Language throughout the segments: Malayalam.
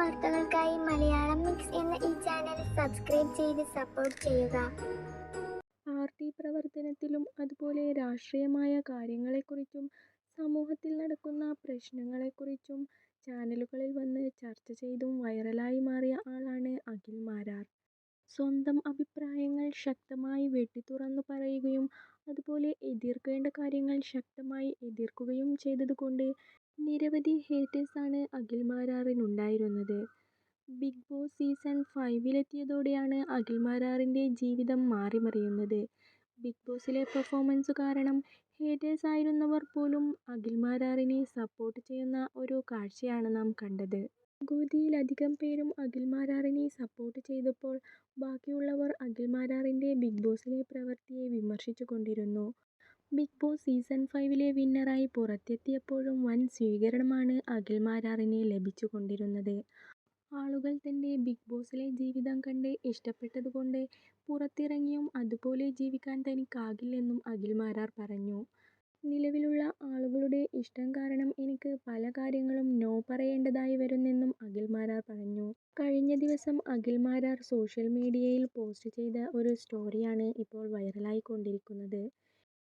വാർത്തകൾക്കായി മലയാളം മിക്സ് എന്ന ഈ ചാനൽ സബ്സ്ക്രൈബ് ചെയ്ത് സപ്പോർട്ട് ചെയ്യുക പാർട്ടി പ്രവർത്തനത്തിലും അതുപോലെ രാഷ്ട്രീയമായ കാര്യങ്ങളെക്കുറിച്ചും സമൂഹത്തിൽ നടക്കുന്ന പ്രശ്നങ്ങളെക്കുറിച്ചും ചാനലുകളിൽ വന്ന് ചർച്ച ചെയ്തും വൈറലായി മാറിയ ആളാണ് അഖിൽ മാരാർ. സ്വന്തം അഭിപ്രായങ്ങൾ ശക്തമായി വെട്ടിത്തുറന്നു പറയുകയും അതുപോലെ എതിർക്കേണ്ട കാര്യങ്ങൾ ശക്തമായി എതിർക്കുകയും ചെയ്തതുകൊണ്ട് നിരവധി ഹേറ്റേഴ്സാണ് അഖിൽ മാരാറിനുണ്ടായിരുന്നത്. ബിഗ് ബോസ് സീസൺ ഫൈവിലെത്തിയതോടെയാണ് അഖിൽ മാരാറിന്റെ ജീവിതം മാറിമറിയുന്നത്. ബിഗ് ബോസിലെ പെർഫോമൻസ് കാരണം ഹേറ്റേഴ്സ് ആയിരുന്നവർ പോലും അഖിൽ മാരാറിനെ സപ്പോർട്ട് ചെയ്യുന്ന ഒരു കാഴ്ചയാണ് നാം കണ്ടത്. ഗോതിയിലധികം പേരും അഖിൽ മാരാറിനെ സപ്പോർട്ട് ചെയ്തപ്പോൾ ബാക്കിയുള്ളവർ അഖിൽ മാരാറിന്റെ ബിഗ് ബോസിലെ പ്രവൃത്തിയെ വിമർശിച്ചുകൊണ്ടിരുന്നു. ബിഗ് ബോസ് സീസൺ ഫൈവിലെ വിന്നറായി പുറത്തെത്തിയപ്പോഴും വൻ സ്വീകരണമാണ് അഖിൽ മാരാറിന് ലഭിച്ചുകൊണ്ടിരുന്നത്. ആളുകൾ തന്റെ ബിഗ് ബോസിലെ ജീവിതം കണ്ട് ഇഷ്ടപ്പെട്ടതുകൊണ്ട് പുറത്തിറങ്ങിയും അതുപോലെ ജീവിക്കാൻ തനിക്കാകില്ലെന്നും അഖിൽ മാരാർ പറഞ്ഞു. നിലവിലുള്ള ആളുകളുടെ ഇഷ്ടം കാരണം എനിക്ക് പല കാര്യങ്ങളും നോ പറയേണ്ടതായി വരുന്നെന്നും അഖിൽ മാരാർ പറഞ്ഞു. കഴിഞ്ഞ ദിവസം അഖിൽ മാരാർ സോഷ്യൽ മീഡിയയിൽ പോസ്റ്റ് ചെയ്ത ഒരു സ്റ്റോറിയാണ് ഇപ്പോൾ വൈറലായിക്കൊണ്ടിരിക്കുന്നത്.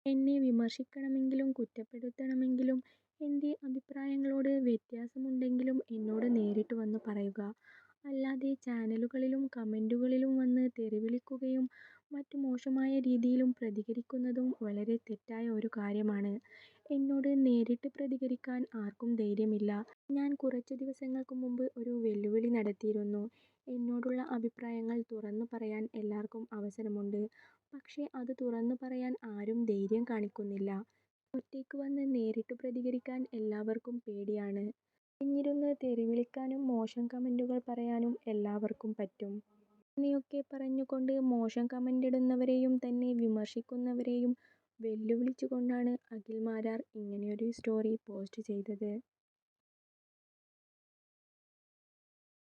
എന്നെ വിമർശിക്കണമെങ്കിലും കുറ്റപ്പെടുത്തണമെങ്കിലും എന്റെ അഭിപ്രായങ്ങളോട് വ്യത്യാസമുണ്ടെങ്കിലും എന്നോട് നേരിട്ട് വന്ന് പറയുക. അല്ലാതെ ചാനലുകളിലും കമന്റുകളിലും വന്ന് തെറിവിളിക്കുകയും മറ്റു മോശമായ രീതിയിലും പ്രതികരിക്കുന്നതും വളരെ തെറ്റായ ഒരു കാര്യമാണ്. എന്നോട് നേരിട്ട് പ്രതികരിക്കാൻ ആർക്കും ധൈര്യമില്ല. ഞാൻ കുറച്ച് ദിവസങ്ങൾക്ക് മുമ്പ് ഒരു വെല്ലുവിളി നടത്തിയിരുന്നു. എന്നോടുള്ള അഭിപ്രായങ്ങൾ തുറന്നു പറയാൻ എല്ലാവർക്കും അവസരമുണ്ട്. പക്ഷേ അത് തുറന്നു പറയാൻ ആരും ധൈര്യം കാണിക്കുന്നില്ല. ഒറ്റയ്ക്ക് വന്ന് നേരിട്ട് പ്രതികരിക്കാൻ എല്ലാവർക്കും പേടിയാണ്. ഒളിഞ്ഞിരുന്ന് തെറിവിളിക്കാനും മോശം കമന്റുകൾ പറയാനും എല്ലാവർക്കും പറ്റും. ഇങ്ങനെയൊക്കെ പറഞ്ഞുകൊണ്ട് മോശം കമന്റ് ഇടുന്നവരെയും തന്നെ വിമർശിക്കുന്നവരെയും വെല്ലുവിളിച്ചുകൊണ്ടാണ് അഖിൽ മാരാർ ഇങ്ങനെയൊരു സ്റ്റോറി പോസ്റ്റ് ചെയ്തത്.